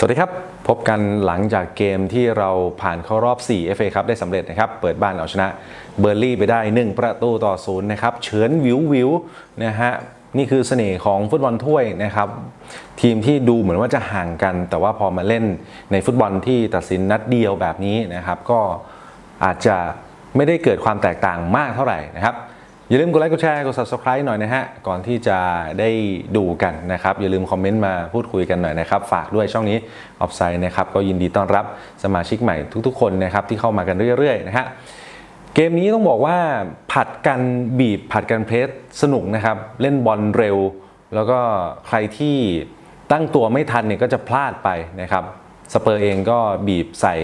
สวัสดีครับ พบกันหลังจากเกมที่เราผ่านเข้ารอบ 4 FA ครับได้สำเร็จนะครับ เปิดบ้านเอาชนะเบอร์ลี่ไปได้ 1 ประตูต่อศูนย์นะครับ เฉือนวิววิวนะฮะนี่คือเสน่ห์ของฟุตบอลถ้วยนะครับ ทีมที่ดูเหมือนว่าจะห่างกัน แต่ว่าพอมาเล่นในฟุตบอลที่ตัดสินนัดเดียวแบบนี้นะครับ ก็อาจจะไม่ได้เกิดความแตกต่างมากเท่าไหร่นะครับ อย่าลืมกดไลค์กดแชร์กด subscribe หน่อยนะฮะ ก่อนที่จะได้ดูกันนะครับ อย่าลืมคอมเมนต์มาพูดคุยกันหน่อยนะครับ ฝากด้วยช่องนี้ Offside นะครับ ก็ยินดีต้อนรับสมาชิกใหม่ทุกๆ คนนะครับ ที่เข้ามากันเรื่อยๆนะฮะเกมนี้ต้องบอกว่าผัดกันบีบผัดกันเพรสสนุกนะครับ เล่นบอลเร็ว แล้วก็ใครที่ตั้งตัวไม่ทันเนี่ยก็จะพลาดไปนะครับสเปอร์เองก็บีบใส่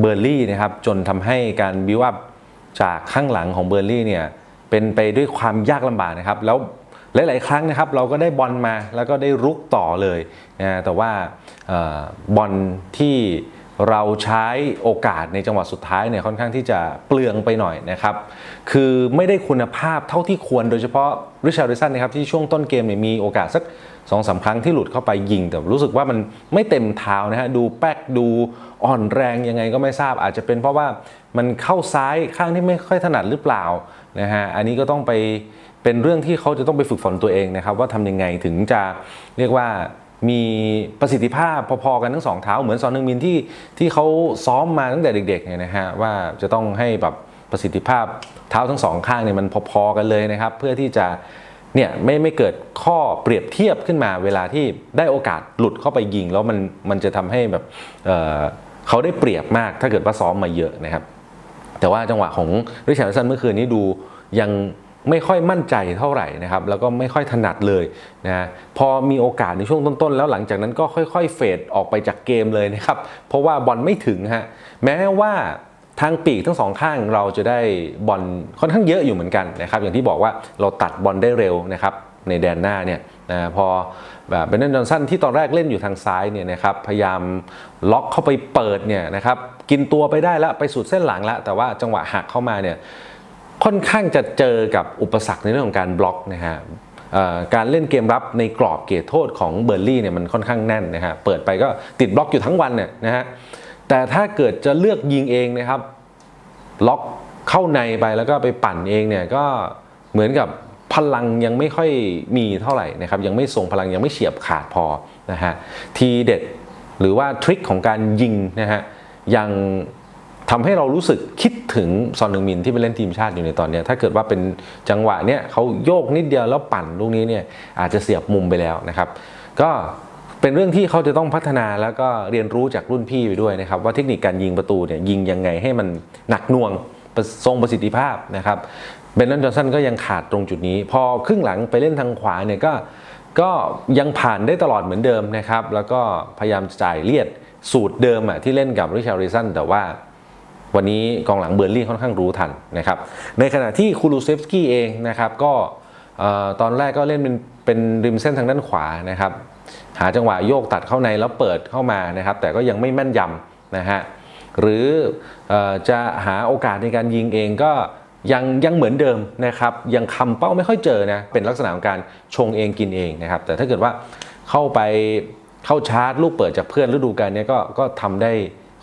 เบอร์ลี่นะครับจนทำให้การบิวอัพจากข้างหลังของเบอร์ลี่เนี่ย เป็นไปด้วยความยากลำบากนะครับ แล้วหลาย ๆ ครั้งนะครับ เราก็ได้บอลมาแล้วก็ได้รุกต่อเลยนะแต่ว่าออบอลที่ เราใช้โอกาสในจังหวะสุดท้ายเนี่ยค่อนข้างที่จะเปลืองไปหน่อยนะครับ คือไม่ได้คุณภาพเท่าที่ควรโดยเฉพาะริชาร์ดสันนะครับที่ช่วงต้นเกมเนี่ยมีโอกาสสักสองสาครั้งที่หลุดเข้าไปยิง แต่รู้สึกว่ามันไม่เต็มเท้านะฮะดูแป๊กดูอ่อนแรงยังไงก็ไม่ทราบอาจจะเป็นเพราะว่ามันเข้าซ้ายข้างที่ไม่ค่อยถนัดหรือเปล่านะฮะอันนี้ก็ต้องไปเป็นเรื่องที่เขาจะต้องไปฝึกฝนตัวเองนะครับว่าทำยังไงถึงจะเรียกว่า มีประสิทธิภาพพอๆกันทั้งสองเท้าเหมือนซอนนึงมินที่ที่เขาซ้อมมาตั้งแต่เด็กๆเนี่ยนะฮะว่าจะต้องให้แบบประสิทธิภาพเท้าทั้งสองข้างเนี่ยมันพอๆกันเลยนะครับ เพื่อที่จะเนี่ยไม่ไม่เกิดข้อเปรียบเทียบขึ้นมาเวลาที่ได้โอกาสหลุดเข้าไปยิง แล้วมันมันจะทำให้แบบเออเขาได้เปรียบมากถ้าเกิดว่าซ้อมมาเยอะนะครับ แต่ว่าจังหวะของริชาร์ดสันเมื่อคืนนี้ดูยัง ไม่ค่อยมั่นใจเท่าไหร่นะครับแล้วก็ไม่ค่อยถนัดเลยนะพอมีโอกาสในช่วงต้นๆ แล้วหลังจากนั้นก็ค่อยๆ เฟดออกไปจากเกมเลยนะครับเพราะว่าบอลไม่ถึงฮะแม้ว่าทางปีกทั้งสองข้างเราจะได้บอลค่อนข้างเยอะอยู่เหมือนกันนะครับอย่างที่บอกว่าเราตัดบอลได้เร็วนะครับในแดนหน้าเนี่ยนะพอแบบเบนนจอนสันที่ตอนแรกเล่นอยู่ทางซ้ายเนี่ยนะครับพยายามล็อกเข้าไปเปิดเนี่ยนะครับกินตัวไปได้แล้วไปสุดเส้นหลังแล้วแต่ว่าจังหวะหักเข้ามาเนี่ย ค่อนข้างจะเจอกับอุปสรรคในเรื่องของการบล็อกนะฮะการเล่นเกมรับในกรอบเขตโทษของเบอร์ลี่เนี่ยมันค่อนข้างแน่นนะฮะเปิดไปก็ติดบล็อกอยู่ทั้งวันเนี่ยนะฮะแต่ถ้าเกิดจะเลือกยิงเองนะครับล็อกเข้าในไปแล้วก็ไปปั่นเองเนี่ยก็เหมือนกับพลังยังไม่ค่อยมีเท่าไหร่นะครับยังไม่ทรงพลังยังไม่เฉียบขาดพอนะฮะทีเด็ดหรือว่าทริคของการยิงนะฮะยัง ทำให้เรารู้สึกคิดถึงซอนนึงมินที่ไปเล่นทีมชาติอยู่ในตอนนี้ ถ้าเกิดว่าเป็นจังหวะเนี้ยเขาโยกนิดเดียวแล้วปั่นลูกนี้เนี่ยอาจจะเสียบมุมไปแล้วนะครับ ก็เป็นเรื่องที่เขาจะต้องพัฒนาแล้วก็เรียนรู้จากรุ่นพี่ไปด้วยนะครับ ว่าเทคนิคการยิงประตูเนี่ยยิงยังไงให้มันหนักน่วงทรงประสิทธิภาพนะครับเบนนันจอห์นสันก็ยังขาดตรงจุดนี้ พอครึ่งหลังไปเล่นทางขวาเนี่ยก็ก็ยังผ่านได้ตลอดเหมือนเดิมนะครับ แล้วก็พยายามจ่ายเลียดสูตรเดิมอะที่เล่นกับริชาร์ริสันแต่ว่า วันนี้กองหลังเบอร์ลี่ค่อนข้างรู้ทันนะครับ ในขณะที่คูลูเซฟสกี้เองนะครับก็ตอนแรกก็เล่นเป็นเป็นริมเส้นทางด้านขวานะครับ หาจังหวะโยกตัดเข้าในแล้วเปิดเข้ามานะครับ แต่ก็ยังไม่แม่นยำนะฮะหรืออจะหาโอกาสในการยิงเองก็ยังยังเหมือนเดิมนะครับ ยังคำเป้าไม่ค่อยเจอนะเป็นลักษณะของการชงเองกินเองนะครับ แต่ถ้าเกิดว่าเข้าไปเข้าชาร์จลูกเปิดจากเพื่อนฤดูกาลเนี้ยก็ก็ทำได้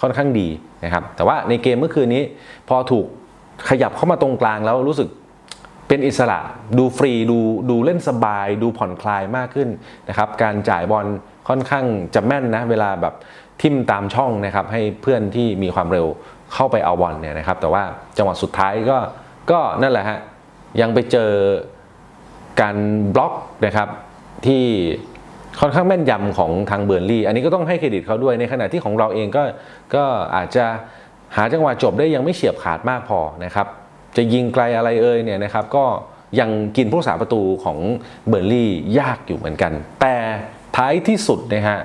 ค่อนข้างดี นะครับแต่ว่าในเกมเมื่อคืนนี้พอถูกขยับเข้ามาตรงกลางแล้วรู้สึกเป็นอิสระดูฟรีดูดูเล่นสบาย ดูผ่อนคลายมากขึ้นนะครับการจ่ายบอลค่อนข้างจะแม่นนะเวลาแบบทิมตามช่องนะครับให้เพื่อนที่มีความเร็วเข้าไปเอาบอลเนี่ยนะครับแต่ว่าจังหวะสุดท้ายก็ก็นั่นแหละฮะยังไปเจอการบล็อกนะครับที่ ค่อนข้างแม่นยำของทางเบอร์ลี่ อันนี้ก็ต้องให้เครดิตเขาด้วยในขณะที่ของเราเองก็ก็อาจจะหาจังหวะจบได้ยังไม่เฉียบขาดมากพอนะครับ จะยิงไกลอะไรเอ่ยเนี่ยนะครับ ก็ยังกินผู้รักษาประตูของเบอร์ลี่ยากอยู่เหมือนกัน แต่ท้ายที่สุดนะฮะ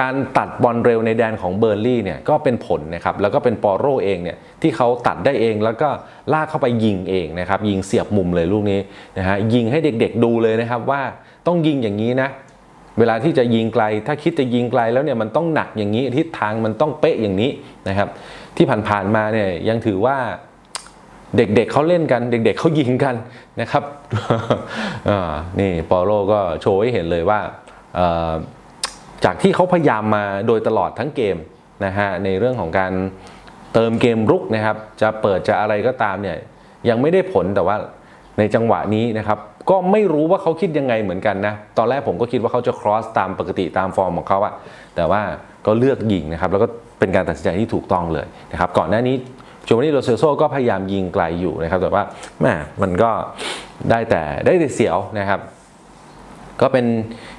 การตัดบอลเร็วในแดนของเบอร์ลี่เนี่ยก็เป็นผลนะครับแล้วก็เป็นปอโรเองเนี่ยที่เขาตัดได้เองแล้วก็ลากเข้าไปยิงเองนะครับยิงเสียบมุมเลยลูกนี้นะฮะยิงให้เด็กๆดูเลยนะครับว่าต้องยิงอย่างนี้นะ เวลาที่จะยิงไกล ถ้าคิดจะยิงไกลแล้วเนี่ยมันต้องหนักอย่างนี้ทิศทางมันต้องเป๊ะอย่างนี้นะครับ ที่ผ่านๆมาเนี่ยยังถือว่าเด็กๆเเขาเล่นกัน เด็กๆเเขายิงกันนะครับนี่ปอโลก็โชว์ให้เห็นเลยว่าจากที่เขาพยายามมาโดยตลอดทั้งเกมนะฮะในเรื่องของการเติมเกมรุกนะครับ จะเปิดจะอะไรก็ตามเนี่ยยังไม่ได้ผลแต่ว่า ในจังหวะนี้นะครับก็ไม่รู้ว่าเขาคิดยังไงเหมือนกันนะตอนแรกผมก็คิดว่าเขาจะ cross ตามปกติตามฟอร์มของเขาอะแต่ว่าก็เลือกยิงนะครับแล้วก็เป็นการตัดสินใจที่ถูกต้องเลยนะครับก่อนหน้านี้โจวานี่โรเซโซก็พยายามยิงไกลอยู่นะครับแต่ว่าแหมมันก็ได้แต่ได้แต่เสียวนะครับ ก็เป็น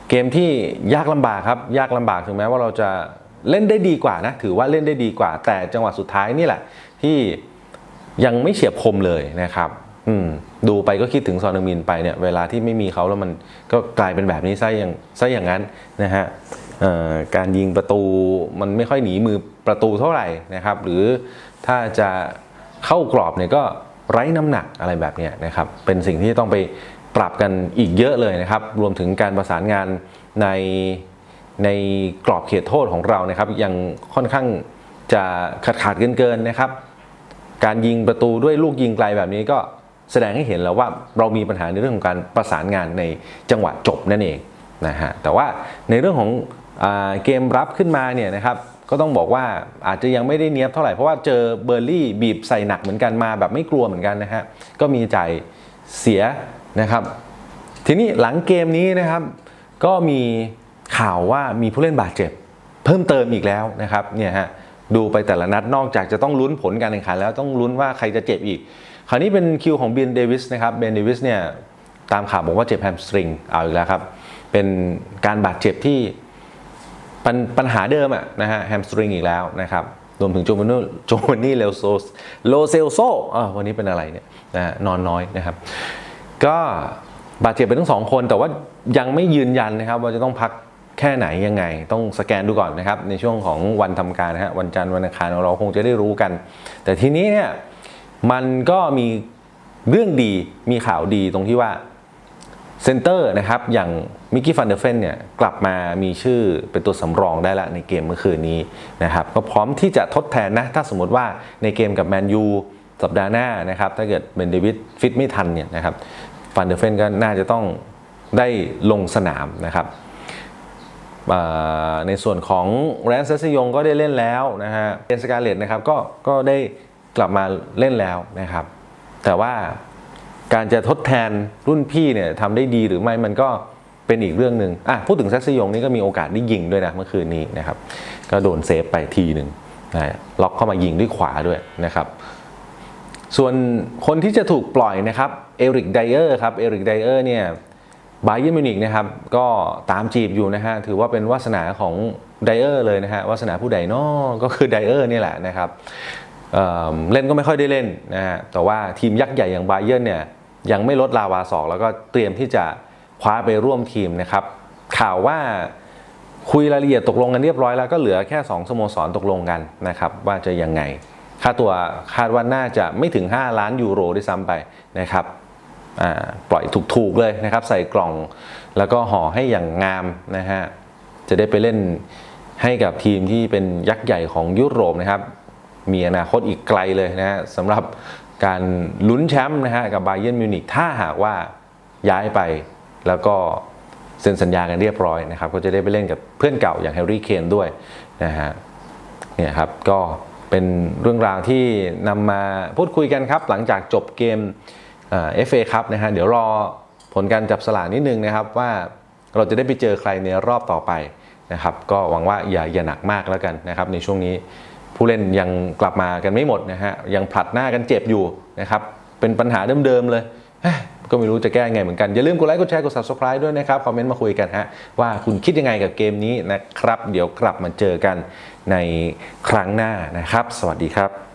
เกมที่ยากลำบากครับยากลำบากถึงแม้ว่าเราจะเล่นได้ดีกว่านะถือว่าเล่นได้ดีกว่า แต่จังหวะสุดท้ายนี่แหละที่ยังไม่เฉียบคมเลยนะครับ อืมดูไปก็คิดถึงซอนึงมินไปเนี่ยเวลาที่ไม่มีเขาแล้วมันก็กลายเป็นแบบนี้ซะอย่างซะอย่างนั้นนะฮะการยิงประตูมันไม่ค่อยหนีมือประตูเท่าไหร่นะครับ หรือถ้าจะเข้ากรอบเนี่ยก็ไร้น้ำหนักอะไรแบบนี้นะครับ เป็นสิ่งที่ต้องไปปรับกันอีกเยอะเลยนะครับ รวมถึงการประสานงานในในกรอบเขตโทษของเรานะครับ ยังค่อนข้างจะขาดขาดเกินเกินนะครับ การยิงประตูด้วยลูกยิงไกลแบบนี้ก็ แสดงให้เห็นแล้วว่าเรามีปัญหาในเรื่องของการประสานงานในจังหวะจบนั่นเองนะฮะแต่ว่าในเรื่องของอเกมรับขึ้นมาเนี่ยนะครับก็ต้องบอกว่าอาจจะยังไม่ได้เนียบเท่าไหร่ เพราะว่าเจอเบอร์ลี่บีบใส่หนักเหมือนกันมาแบบไม่กลัวเหมือนกันนะฮะก็มีใจเสียนะครับ ทีนี้หลังเกมนี้นะครับ ก็มีข่าวว่ามีผู้เล่นบาดเจ็บ เพิ่มเติมอีกแล้วนะครับเนี่ยฮะ ดูไปแต่ละนัดนอกจากจะต้องลุ้นผลการแข่งขันแล้วต้องลุ้นว่าใครจะเจ็บอีก คราวนี้เป็นคิวของเบนเดวิสนะครับเบนเดวิสเนี่ยตามข่าวบอกว่าเจ็บแฮมสตริงเอาอีกแล้วครับ เป็นการบาดเจ็บที่ปัญปัญหาเดิมอะนะฮะแฮมสตริงอีกแล้วนะครับรวมถึงโจวานนี่โจวานนี่เลโซโลเซลโซอ่าวันนี้เป็นอะไรเนี่ยนะนอนน้อยนะครับ ก็บาดเจ็บไปทั้งสองคนแต่ว่ายังไม่ยืนยันนะครับว่าจะต้องพัก แค่ไหนยังไง ต้องสแกนดูก่อนนะครับ ในช่วงของวันทำการนะฮะวันจันทร์วันอังคารเราคงจะได้รู้กัน แต่ทีนี้เนี่ยมันก็มีเรื่องดีมีข่าวดีตรงที่ว่าเซนเตอร์นะครับอย่างมิกกี้ฟันเดอร์เฟนเนี่ยกลับมามีชื่อเป็นตัวสำรองได้ละในเกมเมื่อคืนนี้นะครับก็พร้อมที่จะทดแทนนะ ถ้าสมมติว่าในเกมกับแมนยูสัปดาห์หน้านะครับถ้าเกิดเบนเดวิดฟิตไม่ทันเนี่ยนะครับฟันเดอร์เฟนก็น่าจะต้องได้ลงสนามนะครับ ในส่วนของแรนเซสยงก็ได้เล่นแล้วนะฮะเอนสกาเลตนะครับก็ก็ได้กลับมาเล่นแล้วนะครับ แต่ว่าการจะทดแทนรุ่นพี่เนี่ยทำได้ดีหรือไม่มันก็เป็นอีกเรื่องหนึ่งอะพูดถึงเซสยงนี่ก็มีโอกาสได้ยิงด้วยนะเมื่อคืนนี้นะครับ ก็โดนเซฟไปทีหนึ่งนะล็อกเข้ามายิงด้วยขวาด้วยนะครับ ส่วนคนที่จะถูกปล่อยนะครับเอริกไดเออร์ครับเอริกไดเออร์เนี่ย บาเยอร์มิวนิกนะครับก็ตามจีบอยู่นะฮะถือว่าเป็นวาสนาของไดเออร์เลยนะฮะวาสนาผู้ใดนอก็คือไดเออร์นี่แหละนะครับเเล่นก็ไม่ค่อยได้เล่นนะฮะแต่ว่าทีมยักษ์ใหญ่อย่างบาเยอร์เนี่ยยังไม่ลดลาวาสอกแล้วก็เตรียมที่จะคว้าไปร่วมทีมนะครับข่าวว่าคุยรายละเอียดตกลงกันเรียบร้อยแล้วก็เหลือแค่ 2สโมสรตกลงกันนะครับว่าจะยังไง ค่าตัวคาดว่าน่าจะไม่ถึง 5 ล้านยูโรด้วยซ้ำไปนะครับ ปล่อยถูกๆเลยนะครับ ใส่กล่องแล้วก็ห่อให้อย่างงามนะฮะจะได้ไปเล่นให้กับทีมที่เป็นยักษ์ใหญ่ของยุโรปนะครับ มีอนาคตอีกไกลเลยนะฮะสำหรับการลุ้นแชมป์นะฮะกับบาเยิร์นมิวนิกถ้าหากว่าย้ายไปแล้วก็เซ็นสัญญากันเรียบร้อยนะครับก็จะได้ไปเล่นกับเพื่อนเก่าอย่างแฮร์รี่เคนด้วยนะฮะเนี่ยครับก็เป็นเรื่องราวที่นำมาพูดคุยกันครับ หลังจากจบเกม เอฟเอครับนะฮะเดี๋ยวรอผลการจับสลากนิดนึงนะครับว่าเราจะได้ไปเจอใครในรอบต่อไปนะครับก็หวังว่าอย่าอย่าหนักมากแล้วกันนะครับในช่วงนี้ผู้เล่นยังกลับมากันไม่หมดนะฮะยังผลัดหน้ากันเจ็บอยู่นะครับเป็นปัญหาเดิมๆเลยเฮ้ยก็ไม่รู้จะแก้ไงเหมือนกัน อย่าลืมกดไลค์กดแชร์กด subscribe ด้วยนะครับ คอมเมนต์มาคุยกันฮะว่าคุณคิดยังไงกับเกมนี้นะครับ เดี๋ยวกลับมาเจอกันในครั้งหน้านะครับ สวัสดีครับ